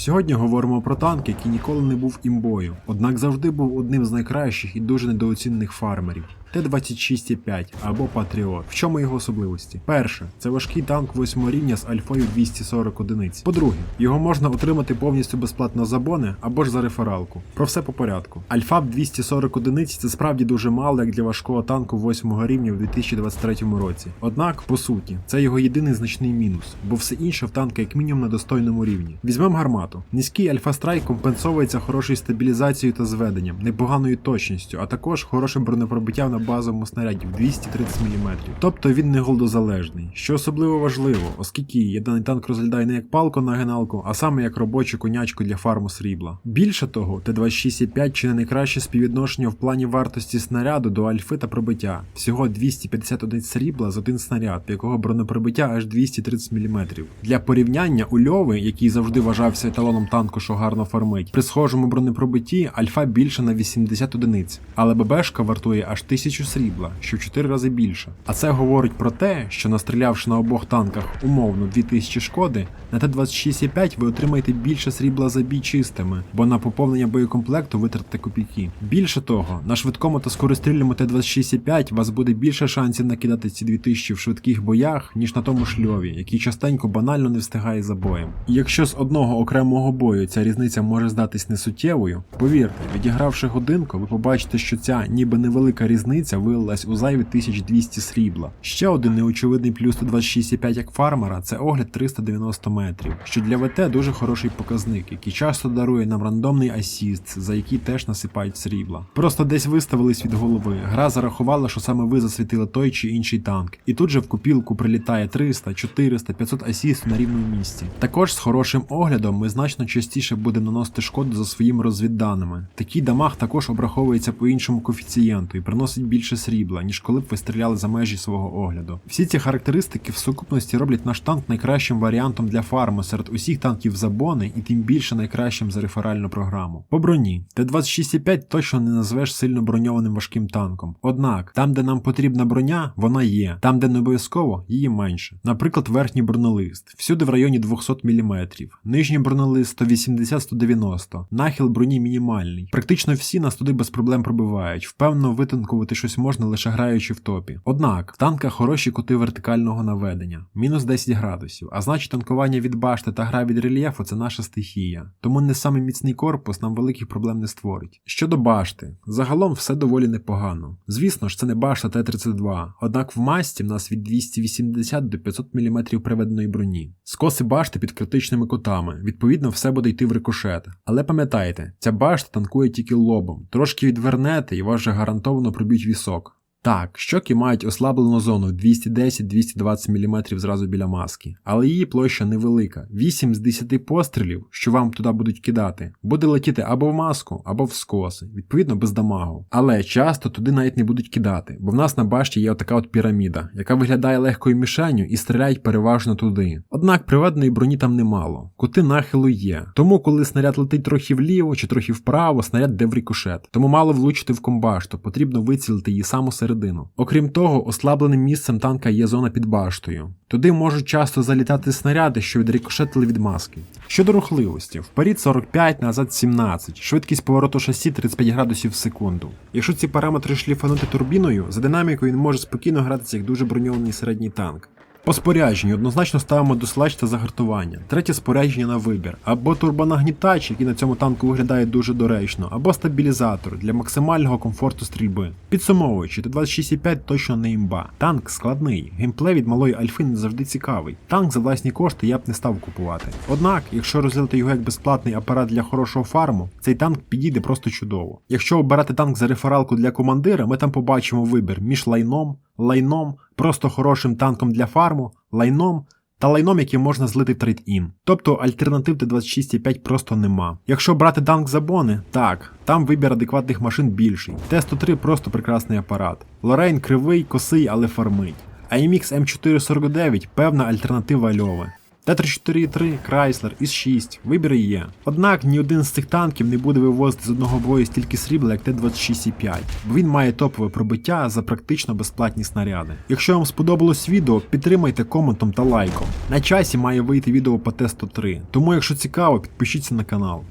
Сьогодні говоримо про танк, який ніколи не був імбою, однак завжди був одним з найкращих і дуже недооцінених фармерів. Т-26,5 або Патріот. В чому його особливості? Перше, це важкий танк 8 рівня з альфою 240 одиниць. По-друге, його можна отримати повністю безплатно за бони або ж за рефералку. Про все по порядку. Альфа 240 одиниць це справді дуже мало як для важкого танку 8 рівня в 2023 році. Однак, по суті, це його єдиний значний мінус, бо все інше в танка як мінімум на достойному рівні. Візьмемо гармату. Низький альфа-страйк компенсовується хорошою стабілізацією та зведенням, непоганою точністю, а також хорошим бронепробиттям на базовому снаряді в 230 мм. Тобто він не голдозалежний, що особливо важливо, оскільки даний танк розглядає не як палку на геналку, а саме як робочу конячку для фарму срібла. Більше того, Т-26,5 чи не найкраще співвідношення в плані вартості снаряду до альфи та пробиття. Всього 250 одиниць срібла за один снаряд, якого бронепробиття аж 230 мм. Для порівняння у Льови, який завжди вважався еталоном танку, що гарно фармить, при схожому бронепробитті альфа більше на 80 одиниць, але ББшка вартує аж 1000 срібла, що в 4 рази більше. А це говорить про те, що настрілявши на обох танках умовно 2000 шкоди, на Т-26,5 ви отримаєте більше срібла за бій чистими, бо на поповнення боєкомплекту витратите копійки. Більше того, на швидкому та скорострільному Т-26,5 вас буде більше шансів накидати ці 2000 в швидких боях, ніж на тому шльові, який частенько банально не встигає за боєм. І якщо з одного окремого бою ця різниця може здатись несуттєвою, повірте, відігравши годинку, ви побачите, що ця ніби невелика різниця вилилась у зайві 1200 срібла. Ще один неочевидний плюс до 26,5 як фармера це огляд 390 метрів, що для ВТ дуже хороший показник, який часто дарує нам рандомний асіст, за який теж насипають срібла. Просто десь виставились від голови. Гра зарахувала, що саме ви засвітили той чи інший танк, і тут же в купілку прилітає 300, 400, 500 асістів на рівному місці. Також з хорошим оглядом ми значно частіше будемо наносити шкоду за своїми розвідданими. Такий дамаг також обраховується по іншому коефіцієнту і приносить більше срібла, ніж коли б ви стріляли за межі свого огляду. Всі ці характеристики в сукупності роблять наш танк найкращим варіантом для фарму серед усіх танків за бони і тим більше найкращим за реферальну програму. По броні Т-26,5 точно не назвеш сильно броньованим важким танком. Однак, там, де нам потрібна броня, вона є, там, де не обов'язково, її менше. Наприклад, верхній бронелист, всюди в районі 200 мм, нижній бронелист 180-190, нахил броні мінімальний. Практично всі нас туди без проблем пробивають, впевнено витанкувати щось можна лише граючи в топі. Однак, в танках хороші кути вертикального наведення, мінус 10 градусів, а значить танкування від башти та гра від рельєфу це наша стихія. Тому не саме міцний корпус нам великих проблем не створить. Щодо башти, загалом все доволі непогано. Звісно ж, це не башта Т-32, однак в масті в нас від 280 до 500 мм приведеної броні. Скоси башти під критичними кутами, відповідно, все буде йти в рикошет. Але пам'ятайте, ця башта танкує тільки лобом, трошки відвернете і вас вже гарантовано проб'ють вісок. Так, щоки мають ослаблену зону 210-220 мм зразу біля маски, але її площа невелика. 8 з 10 пострілів, що вам туди будуть кидати, буде летіти або в маску, або в скоси, відповідно без дамагу. Але часто туди навіть не будуть кидати, бо в нас на башті є отака от піраміда, яка виглядає легкою мішенню і стріляють переважно туди. Однак приведеної броні там немало, кути нахилу є. Тому, коли снаряд летить трохи вліво чи трохи вправо, снаряд де в рикошет. Тому мало влучити в комбашту, потрібно вицілити її саму середину. Окрім того, ослабленим місцем танка є зона під баштою. Туди можуть часто залітати снаряди, що відрикошетили від маски. Щодо рухливості, вперед 45, назад 17, швидкість повороту шасі 35 градусів в секунду. Якщо ці параметри шліфанути турбіною, за динамікою він може спокійно гратися як дуже броньований середній танк. По спорядженню однозначно ставимо досилач та загартування. Третє спорядження на вибір. Або турбонагнітач, який на цьому танку виглядає дуже доречно, або стабілізатор для максимального комфорту стрільби. Підсумовуючи, Т-26,5 точно не імба. Танк складний, геймплей від малої альфи не завжди цікавий. Танк за власні кошти я б не став купувати. Однак, якщо розглядати його як безплатний апарат для хорошого фарму, цей танк підійде просто чудово. Якщо обирати танк за рефералку для командира, ми там побачимо вибір між лайном, лайном, просто хорошим танком для фарму, лайном та лайном, який можна злити в трейд-ін. Тобто альтернатив Т-26,5 просто нема. Якщо брати танк за бони, так, там вибір адекватних машин більший. Т-103 просто прекрасний апарат. Лорейн кривий, косий, але фармить. А MX M449 певна альтернатива Льови. Т-34-3, Крайслер, Іс-6, вибір є. Однак ні один з цих танків не буде вивозити з одного бою стільки срібла, як Т-26,5, бо він має топове пробиття за практично безплатні снаряди. Якщо вам сподобалось відео, підтримайте коментом та лайком. На часі має вийти відео по Т-103, тому якщо цікаво, підпишіться на канал.